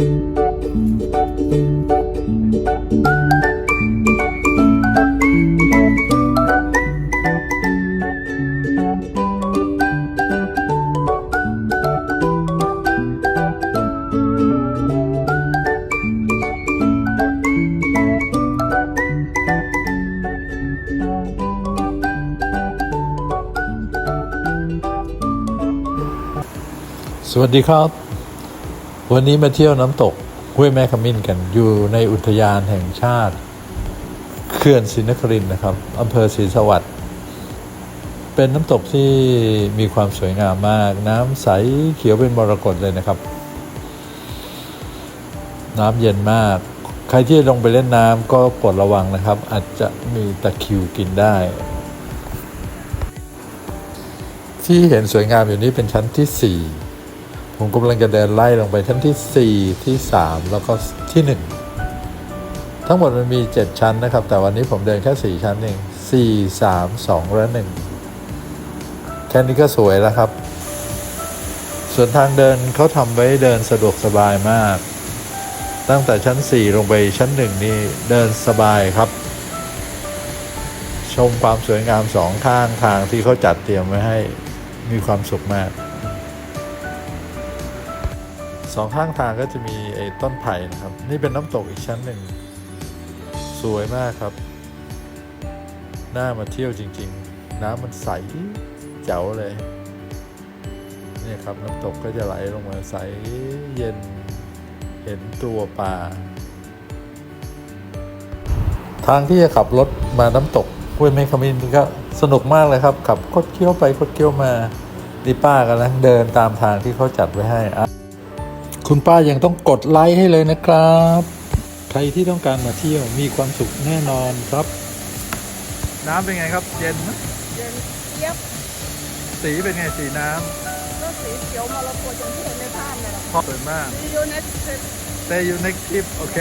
สวัสดีครับ วันนี้มาเที่ยวน้ำตกห้วยแม่ขมิ้นกันอยู่ในอุทยานแห่งชาติเขื่อนศรีนครินทร์นะครับอำเภอศรีสวัสดิ์เป็นน้ำตกที่มีความสวยงามมาก น้ำใสเขียวเป็นมรกตเลยนะครับ น้ำเย็นมาก ใครที่ลงไปเล่นน้ำก็โปรดระวังนะครับ อาจจะมีตะคิวกินได้ ที่เห็นสวยงามอยู่นี้เป็นชั้นที่ 4 ผมกำลังจะเดินไล่ลงไปชั้นที่ 4 ที่ 3 แล้วก็ที่ 1 ทั้งหมดมันมี 7 ชั้นนะครับ แต่วันนี้ผมเดินแค่ 4 ชั้นเอง4 3 2 และ 1 แค่นี้ก็สวยแล้วครับ ส่วนทางเดินเขาทำไว้เดินสะดวกสบายมาก ตั้งแต่ชั้น 4 ลงไปชั้น 1 นี่เดินสบายครับ ชมความสวยงามสองข้างทางที่เขาจัดเตรียมไว้ให้มีความสุขมาก สองข้างทางก็จะมีไอ้ต้นไผ่นะครับ นี่เป็นน้ำตกอีกชั้นหนึ่ง สวยมากครับ น่ามาเที่ยวจริง ๆ น้ำมันใสเจ๋วเลยเนี่ยครับน้ำตกก็จะไหลลงมาใสเย็นเห็นตัวปลาทางที่จะขับรถมาน้ำตกห้วยแม่ขมิ้นก็สนุกมากเลยครับขับคดเคี้ยวไปคดเคี้ยวมานี่ป้ากำลังเดินตามทางที่เขาจัดไว้ให้อะ คุณป้ายังต้องกดไลค์ให้เลยนะครับ ใครที่ต้องการมาเที่ยวมีความสุขแน่นอนครับ น้ำเป็นไงครับ เย็นไหมเย็นเจี๊ยบสีเป็นไงสีน้ก็สีเขียวมรกตอย่างที่เห็นในภาพเนี่ยแหละำสวยมากมีอยู่ใน Stay you next trip โอเค